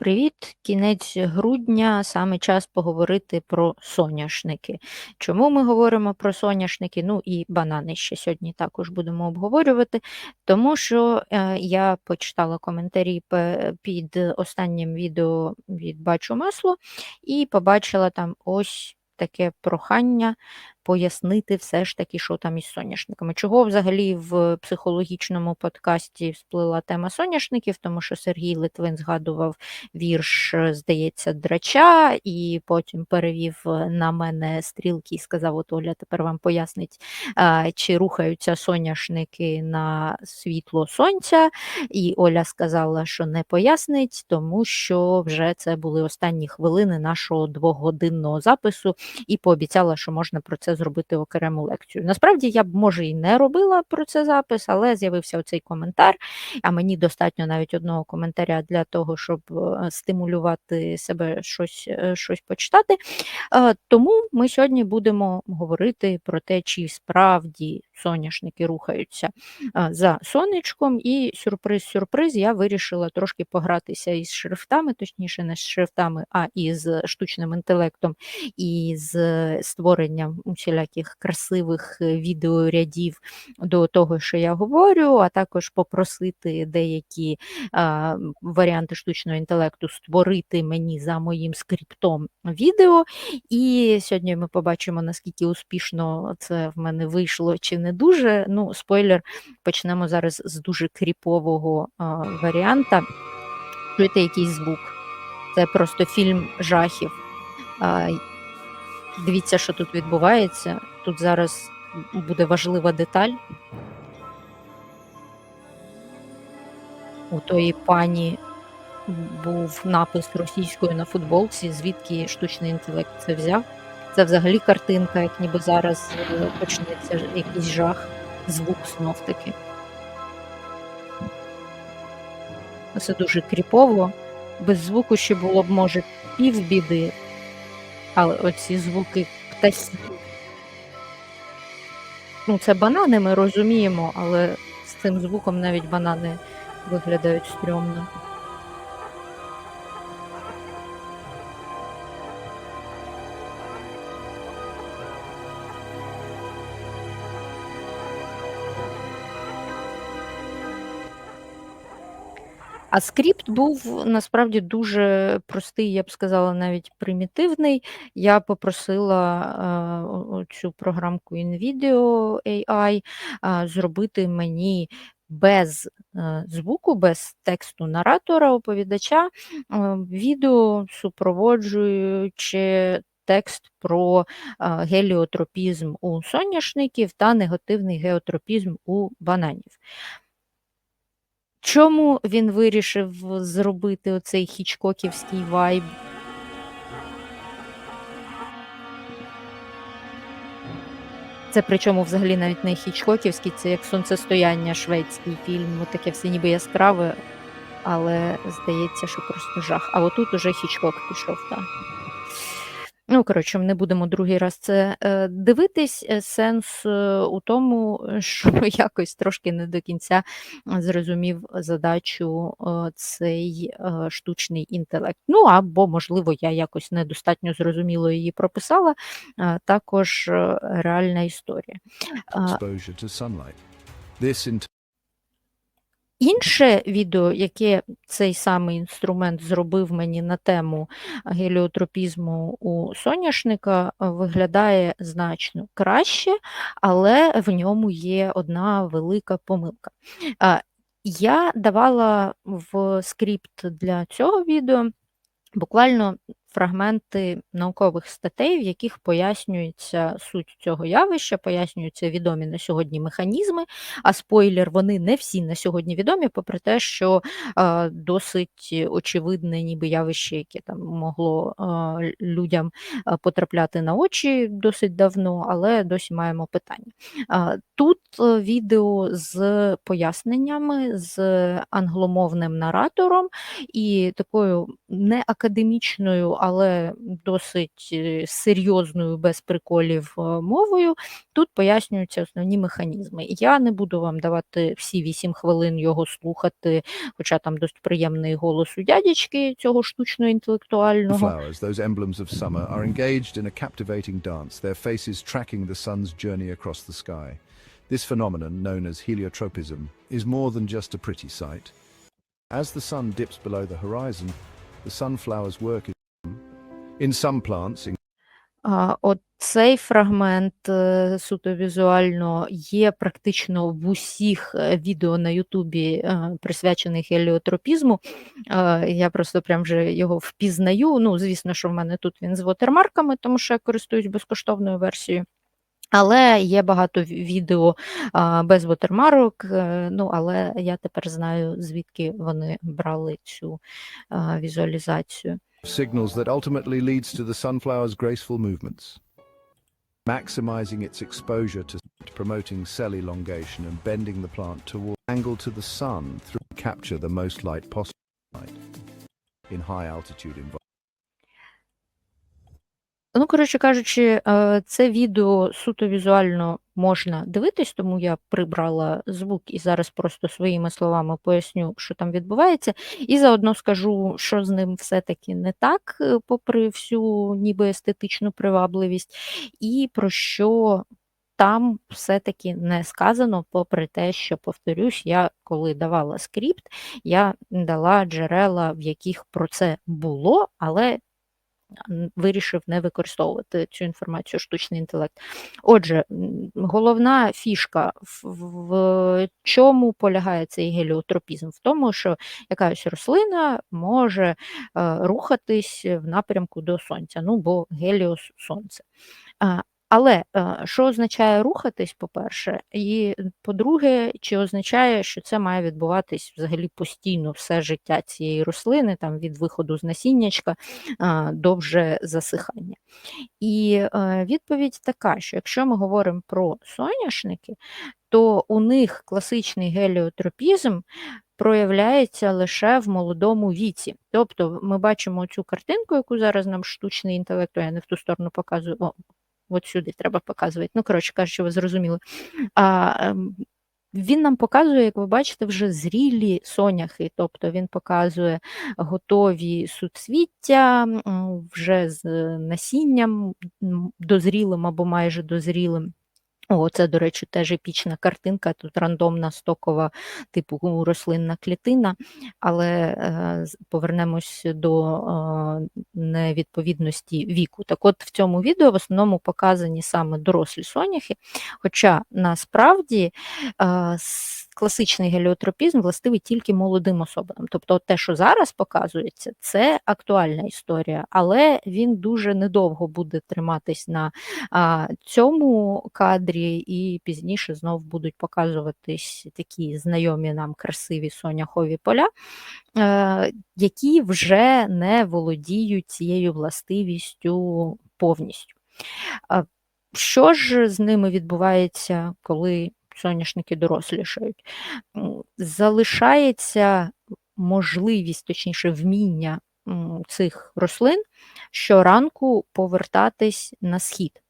Привіт, кінець грудня, саме час поговорити про соняшники. Чому ми говоримо про соняшники? Ну і банани ще сьогодні також будемо обговорювати, тому що е, я почитала коментарі під останнім відео від Бачу масло і побачила там ось таке прохання пояснити все ж таки, що там із соняшниками. Чого взагалі в психологічному подкасті всплила тема соняшників, тому що Сергій Литвин згадував вірш, здається, драча, і потім перевів на мене стрілки і сказав: От Оля тепер вам пояснить, чи рухаються соняшники на світло сонця. І Оля сказала, що не пояснить, тому що вже це були останні хвилини нашого двогодинного запису, і пообіцяла, що можна про це зробити окрему лекцію. Насправді я б, може, і не робила про це запис, але з'явився оцей коментар, а мені достатньо навіть одного коментаря для того, щоб е, стимулювати себе щось, е, щось почитати. Е, тому ми сьогодні будемо говорити про те, чи справді соняшники рухаються за сонечком, і сюрприз-сюрприз, я вирішила трошки погратися із шрифтами, точніше, не з шрифтами, а із штучним інтелектом і з створенням усіляких красивих е, відеорядів до того, що я говорю, а також попросити деякі а, варіанти штучного інтелекту створити мені за моїм скриптом відео. І сьогодні ми побачимо, наскільки успішно це в мене вийшло чи не дуже. Ну, спойлер, почнемо зараз з дуже кріпового а, варіанта. Чуєте якийсь звук? Це просто фільм жахів. Дивіться, що тут відбувається. Тут зараз буде важлива деталь. У тої пані був напис російською на футболці, звідки штучний інтелект це взяв. Це взагалі картинка, як ніби зараз е, почнеться якийсь жах, звук знов таки. Це дуже кріпово. Без звуку ще було б, може, півбіди, але оці звуки птахів. Ну, це банани, ми розуміємо, але з цим звуком навіть банани виглядають стрьомно. А скрипт був насправді дуже простий, я б сказала, навіть примітивний. Я попросила цю програмку InVideo AI зробити мені без е, звуку, без тексту наратора, оповідача, е, відео супроводжуючи текст про е, геліотропізм у соняшників та негативний геотропізм у бананів. Чому він вирішив зробити оцей хічкоківський вайб? Це причому взагалі навіть не хічкоківський, це як сонцестояння шведський фільм, таке все ніби яскраве, але здається, що просто жах. А отут уже хічкок пішов, так. Ну, коротше, не будемо другий раз це е, дивитись. Е, сенс е, у тому, що якось трошки не до кінця зрозумів задачу цей штучний інтелект. Ну або, можливо, я якось недостатньо зрозуміло її прописала. Також реальна історія. Інше відео, яке цей самий інструмент зробив мені на тему геліотропізму у соняшника, виглядає значно краще, але в ньому є одна велика помилка. Я давала в скрипт для цього відео буквально фрагменти наукових статей, в яких пояснюється суть цього явища, пояснюються відомі на сьогодні механізми, а спойлер, вони не всі на сьогодні відомі, попри те, що е, досить очевидне, ніби явище, яке там могло е, людям потрапляти на очі досить давно, але досі маємо питання. Е, тут відео з поясненнями, з англомовним наратором і такою неакадемічною але досить е, серйозною, без приколів е, мовою. Тут пояснюються основні механізми. Я не буду вам давати всі 8 хвилин його слухати, хоча там досить приємний голос у дядечки цього штучно The інтелектуального. flowers, those emblems of summer, are engaged in a captivating dance, their faces tracking the sun's journey across the sky. This phenomenon, known as heliotropism, is more than just a pretty sight. As the sun dips below the horizon, the sunflower's work is in some фрагмент е, суто візуально є практично в усіх е, відео на Ютубі, е, присвячених геліотропізму. Е, Я просто прям вже його впізнаю. Ну, звісно, що в мене тут він з вотермарками, тому що я користуюсь безкоштовною версією. Але є багато відео без вотермарок, ну але я тепер знаю, звідки вони брали цю візуалізацію. Signals that ultimately leads to the sunflower's graceful movements. Maximizing its exposure to promoting cell elongation and bending the plant toward angle to the sun through capture the most light possible in high altitude environments. Коротше кажучи, е, це відео суто візуально можна дивитись, тому я прибрала звук і зараз просто своїми словами поясню, що там відбувається, і заодно скажу, що з ним все-таки не так, е, попри всю ніби естетичну привабливість, і про що там все-таки не сказано, попри те, що, повторюсь, я коли давала скрипт, я дала джерела, в яких про це було, але вирішив не використовувати цю інформацію штучний інтелект. Отже, головна фішка в, чому полягає цей геліотропізм? В тому, що якась рослина може е, рухатись в напрямку до сонця, ну бо геліос сонце. Але е, що означає рухатись, по-перше, і по-друге, чи означає, що це має відбуватись взагалі постійно все життя цієї рослини, там від виходу з насіннячка до вже засихання. І е, відповідь така, що якщо ми говоримо про соняшники, то у них класичний геліотропізм проявляється лише в молодому віці. Тобто ми бачимо цю картинку, яку зараз нам штучний інтелект, я не в ту сторону показую. О, от сюди треба показувати. Ну, коротше кажучи, ви зрозуміли. А, ем, він нам показує, як ви бачите, вже зрілі соняхи, тобто він показує готові суцвіття вже з насінням дозрілим або майже дозрілим. О, це, до речі, теж епічна картинка, тут рандомна стокова типу рослинна клітина, але е, повернемось до е, невідповідності віку. Так от в цьому відео в основному показані саме дорослі соняхи, хоча насправді е, класичний геліотропізм властивий тільки молодим особам. Тобто те, що зараз показується, це актуальна історія, але він дуже недовго буде триматись на цьому кадрі, і пізніше знов будуть показуватись такі знайомі нам красиві соняхові поля, які вже не володіють цією властивістю повністю. Що ж з ними відбувається, коли соняшники дорослішають? Залишається можливість, точніше, вміння цих рослин щоранку повертатись на схід,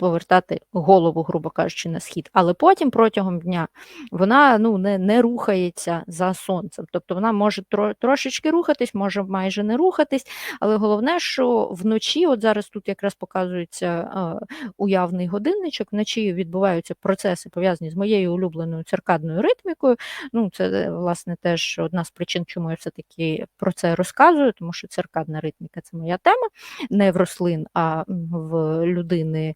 повертати голову, грубо кажучи, на схід, але потім протягом дня вона ну, не, не рухається за сонцем. Тобто вона може тро, трошечки рухатись, може майже не рухатись, але головне, що вночі, от зараз тут якраз показується уявний годинничок, вночі відбуваються процеси, пов'язані з моєю улюбленою циркадною ритмікою. Ну, це е, власне теж одна з причин, чому я все-таки про це розказую, тому що циркадна ритміка це моя тема, не в рослин, а в людини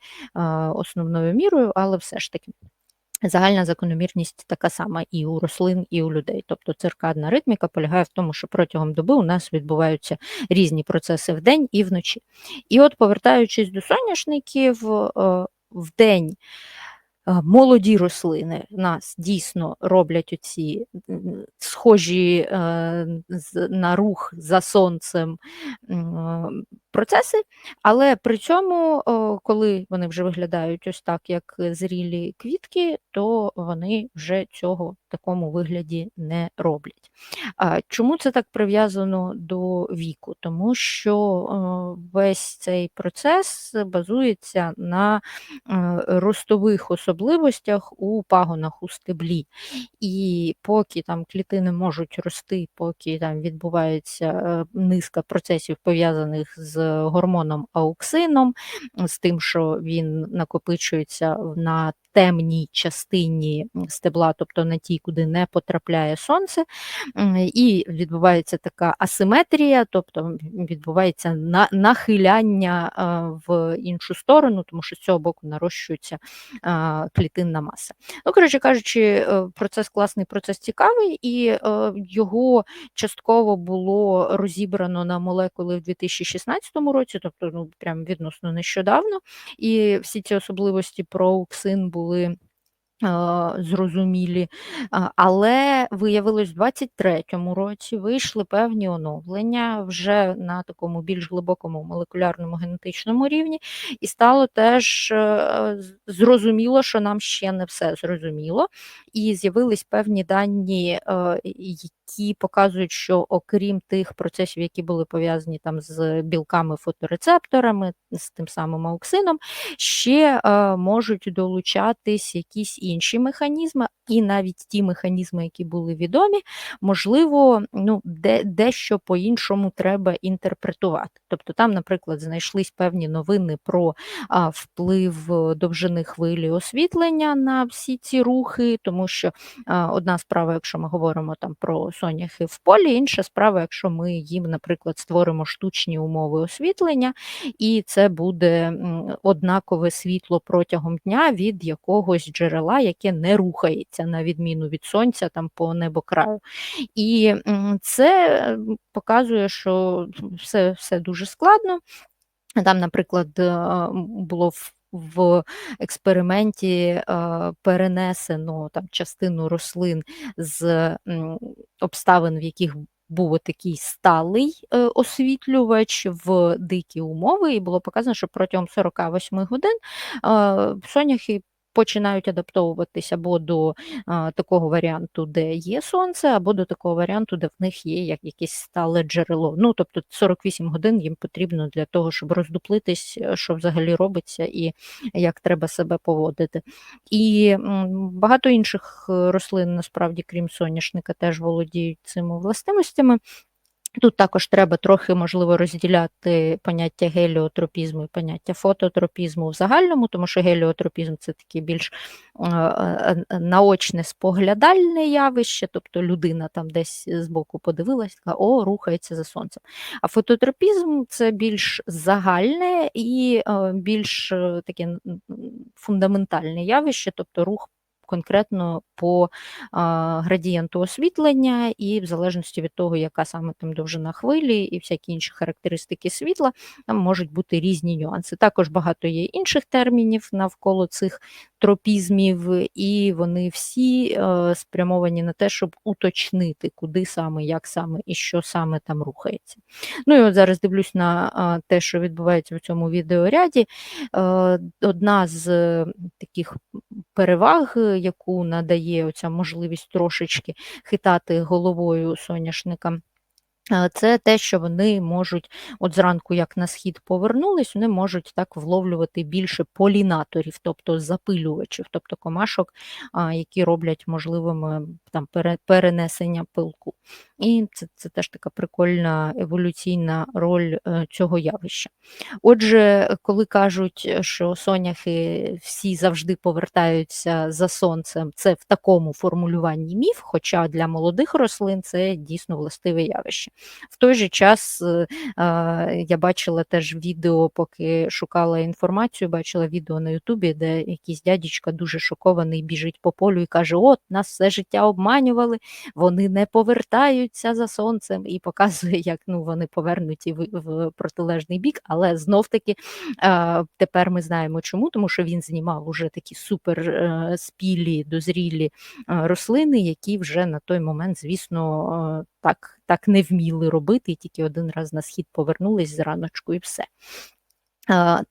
основною мірою, але все ж таки. Загальна закономірність така сама і у рослин, і у людей. Тобто циркадна ритміка полягає в тому, що протягом доби у нас відбуваються різні процеси вдень і вночі. І от, повертаючись до соняшників, в вдень е, молоді рослини нас дійсно роблять оці схожі е, на рух за сонцем процеси, але при цьому, коли вони вже виглядають ось так, як зрілі квітки, то вони вже цього такому вигляді не роблять. Чому це так прив'язано до віку? Тому що е, весь цей процес базується на е, ростових особливостях у пагонах у стеблі. І поки там клітини можуть рости, поки там відбувається е, низка процесів пов'язаних з гормоном ауксином, з тим, що він накопичується на темній частині стебла, тобто на тій, куди не потрапляє сонце, і відбувається така асиметрія, тобто відбувається на- нахиляння в іншу сторону, тому що з цього боку нарощується клітинна маса. Ну, коротше кажучи, е, процес класний, процес цікавий, і е, його частково було розібрано на молекули в 2016 році, тобто ну, прям відносно нещодавно. І всі ці особливості про ауксин були. Е, Зрозумілі, але виявилось, в 23-му році вийшли певні оновлення вже на такому більш глибокому молекулярному генетичному рівні, і стало теж е, зрозуміло, що нам ще не все зрозуміло, і з'явились певні дані, е, які показують, що окрім тих процесів, які були пов'язані там з білками фоторецепторами, з тим самим ауксином, ще е, можуть долучатись якісь інші механізми, і навіть ті механізми, які були відомі, можливо, ну, де, дещо по-іншому треба інтерпретувати. Тобто там, наприклад, знайшлись певні новини про а, вплив е, довжини хвилі освітлення на всі ці рухи, тому що а, одна справа, якщо ми говоримо там про соняхи в полі, інша справа, якщо ми їм, наприклад, створимо штучні умови освітлення, і це буде однакове світло протягом дня від якогось джерела, яке не рухається, на відміну від сонця там по небокраю. І це показує, що все, все дуже складно. Там, наприклад, е, було в експерименті е, перенесено там частину рослин з обставин, в яких був такий сталий е, освітлювач в дикі умови, і було показано, що протягом 48 годин соняхи починають адаптовуватись або до а, такого варіанту, де є сонце, або до такого варіанту, де в них є як якесь стале джерело. Ну, тобто 48 годин їм потрібно для того, щоб роздуплитись, е, що взагалі робиться і як треба себе поводити. І багато інших е, рослин, насправді, крім соняшника, теж володіють цими властивостями. Тут також треба трохи, можливо, розділяти поняття геліотропізму і поняття фототропізму в загальному, тому що геліотропізм це таке більш е, е, е, наочне споглядальне явище, тобто людина там десь збоку подивилась, така, о, рухається за сонцем. А фототропізм це більш загальне і більш таке фундаментальне явище, тобто рух конкретно по градієнту освітлення, і в залежності від того, яка саме там довжина хвилі і всякі інші характеристики світла, там можуть бути різні нюанси. Також багато є інших термінів навколо цих тропізмів, і вони всі е, спрямовані на те, щоб уточнити, куди саме, як саме і що саме там рухається. Ну і от зараз дивлюсь на те, що відбувається в цьому відеоряді. Е, Одна з таких переваг, яку надає оця можливість трошечки хитати головою соняшника. Це те, що вони можуть, от зранку, як на схід повернулись, вони можуть так вловлювати більше полінаторів, тобто запилювачів, тобто комашок, які роблять можливими там пере- перенесення пилку. І це, це теж така прикольна еволюційна роль е, цього явища. Отже, коли кажуть, що соняхи всі завжди повертаються за сонцем, це в такому формулюванні міф, хоча для молодих рослин це дійсно властиве явище. В той же час е, е, я бачила теж відео, поки шукала інформацію, бачила відео на Ютубі, де якийсь дядечка дуже шокований біжить по полю і каже: От, нас все життя обманювали, вони не повертаються. Ховаються за сонцем, і показує, як ну, вони повернуті в, в протилежний бік. Але знов таки тепер ми знаємо чому, тому що він знімав уже такі супер е, спілі, дозрілі е, рослини, які вже на той момент, звісно, е, так, так не вміли робити, і тільки один раз на схід повернулись зраночку і все.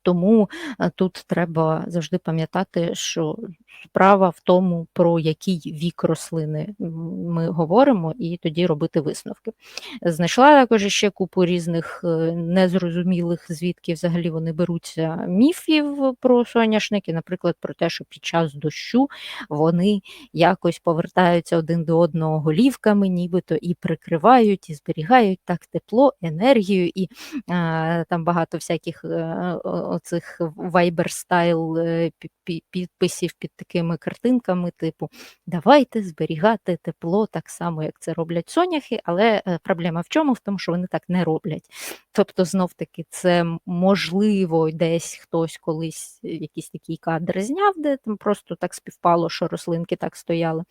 Тому е, тут треба завжди пам'ятати, що справа в тому, про який вік рослини ми говоримо, і тоді робити висновки. Знайшла також ще купу різних е, незрозумілих, звідки взагалі вони беруться міфів про соняшники, наприклад, про те, що під час дощу вони якось повертаються один до одного голівками, нібито і прикривають, і зберігають так тепло, енергію, і е, там багато всяких оцих Viber стайл е, пі- пі- підписів під такими картинками, типу давайте зберігати тепло так само, як це роблять соняхи, але е, проблема в чому? В тому, що вони так не роблять. Тобто, знов таки, це можливо десь хтось колись е, якийсь такий кадр зняв, де там просто так співпало, що рослинки так стояли.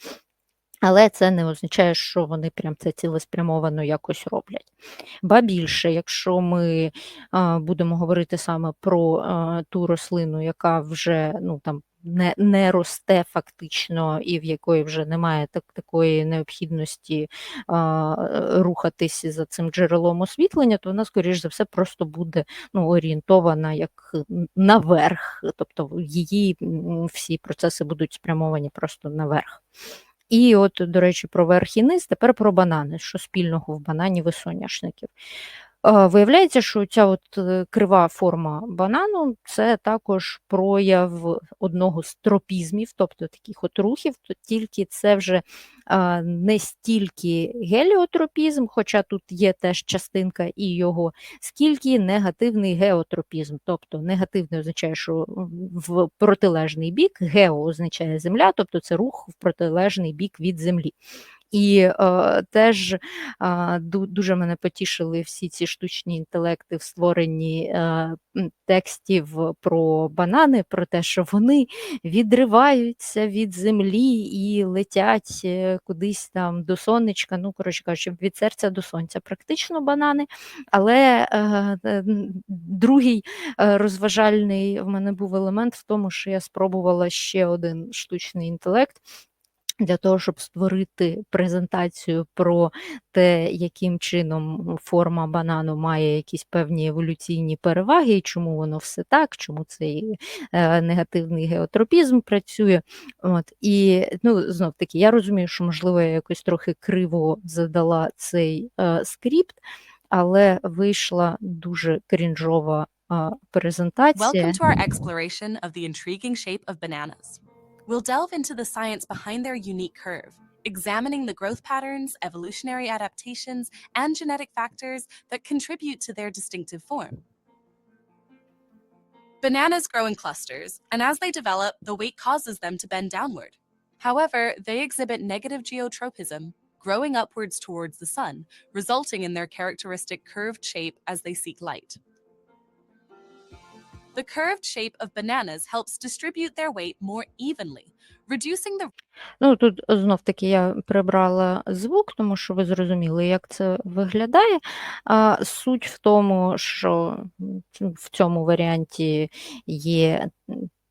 Але це не означає, що вони прям це цілеспрямовано якось роблять. Ба більше, якщо ми а, будемо говорити саме про а, ту рослину, яка вже ну, там, не, не росте фактично, і в якої вже немає так, такої необхідності а, рухатись за цим джерелом освітлення, то вона, скоріш за все, просто буде ну, орієнтована як наверх, тобто її всі процеси будуть спрямовані просто наверх. І от, до речі, про верх і низ, тепер про банани, що спільного в бананів і соняшників. Е, Виявляється, що ця от е, крива форма банану це також прояв одного з тропізмів, тобто таких от рухів, тільки це вже не стільки геліотропізм, хоча тут є теж частинка і його, скільки негативний геотропізм. Тобто негативний означає, що в протилежний бік, гео означає земля, тобто це рух в протилежний бік від землі. І е, теж е, дуже мене потішили всі ці штучні інтелекти в створенні е, текстів про банани, про те, що вони відриваються від землі і летять е, кудись там до сонечка. Ну, коротше кажучи, від серця до сонця, практично банани. Але е, е, другий е, розважальний в мене був елемент в тому, що я спробувала ще один штучний інтелект для того, щоб створити презентацію про те, яким чином форма банану має якісь певні еволюційні переваги, і чому воно все так, чому цей е, негативний геотропізм працює. От, і ну, знов таки, я розумію, що можливо я якось трохи криво задала цей е, скрипт, але вийшла дуже крінжова е, презентація. Welcome to our exploration of the intriguing shape of bananas. We'll delve into the science behind their unique curve, examining the growth patterns, evolutionary adaptations, and genetic factors that contribute to their distinctive form. Bananas grow in clusters, and as they develop, the weight causes them to bend downward. However, they exhibit negative geotropism, growing upwards towards the sun, resulting in their characteristic curved shape as they seek light. The curved shape of bananas helps distribute their weight more evenly, reducing the Ну, тут знов таки я прибрала звук, тому що ви зрозуміли, як це виглядає. А суть в тому, що в цьому варіанті є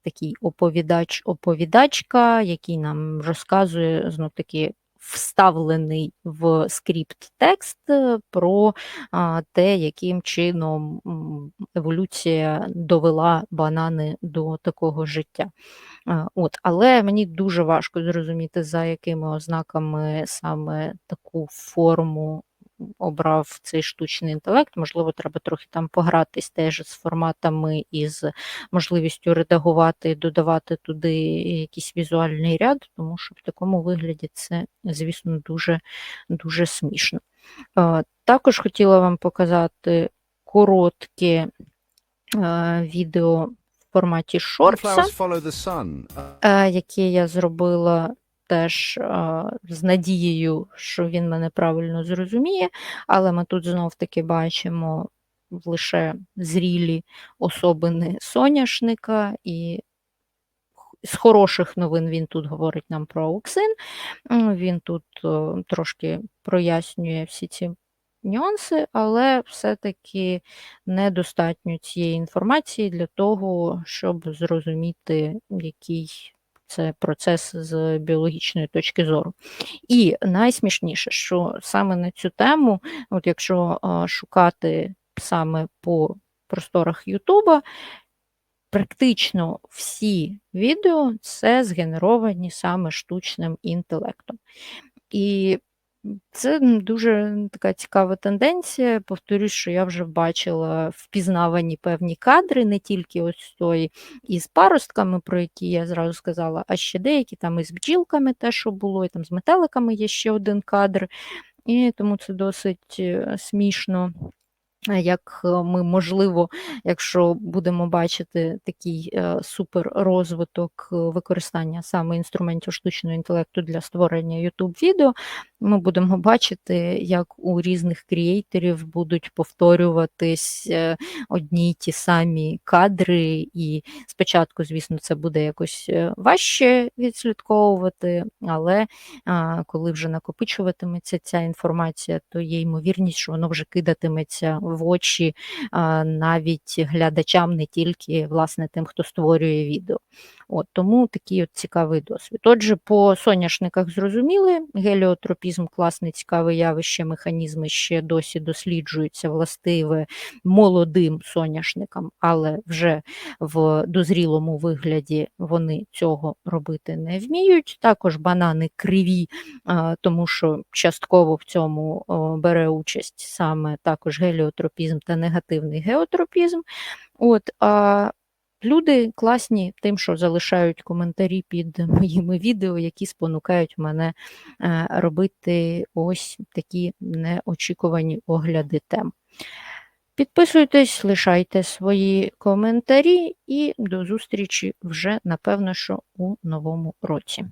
такий оповідач-оповідачка, який нам розказує знов таки вставлений в скрипт текст е, про те, яким чином еволюція довела банани до такого життя. От, але мені дуже важко зрозуміти, за якими ознаками саме таку форму обрав цей штучний інтелект. Можливо, треба трохи там погратись теж з форматами і з можливістю редагувати, додавати туди якийсь візуальний ряд, тому що в такому вигляді це, звісно, дуже, дуже смішно. Е, Також хотіла вам показати коротке е, відео в форматі. Uh, е, яке я зробила теж з надією, що він мене правильно зрозуміє, але ми тут знов таки бачимо лише зрілі особини соняшника, і з хороших новин він тут говорить нам про ауксин. Він тут е, трошки прояснює всі ці нюанси, але все-таки недостатньо цієї інформації для того, щоб зрозуміти, який це процес з біологічної точки зору. І найсмішніше, що саме на цю тему, от якщо шукати саме по просторах Ютуба, практично всі відео це згенеровані саме штучним інтелектом. І це дуже така цікава тенденція. Повторюсь, що я вже бачила впізнавані певні кадри, не тільки ось той із паростками, про які я зразу сказала, а ще деякі там із бджілками, те, що було, і там з метеликами є ще один кадр. І тому це досить е, смішно. Як е, ми, можливо, якщо будемо бачити такий е, супер розвиток е, використання саме інструментів штучного інтелекту для створення youtube відео ми будемо бачити, як у різних крієйтерів будуть повторюватись одні й ті самі кадри, і спочатку, звісно, це буде якось важче відслідковувати, але коли вже накопичуватиметься ця інформація, то є ймовірність, що воно вже кидатиметься в очі навіть глядачам, не тільки власне тим, хто створює відео. От, тому такий от цікавий досвід. Отже, по соняшниках зрозуміли, геліотропізм класне цікаве явище, механізми ще досі досліджуються властиве молодим соняшникам, але вже в дозрілому вигляді вони цього робити не вміють. Також банани криві, тому що частково в цьому бере участь саме також геліотропізм та негативний геотропізм. От, а Люди класні тим, що залишають коментарі під моїми відео, які спонукають мене е, робити ось такі неочікувані огляди тем. Підписуйтесь, лишайте свої коментарі і до зустрічі вже, напевно, що у новому році.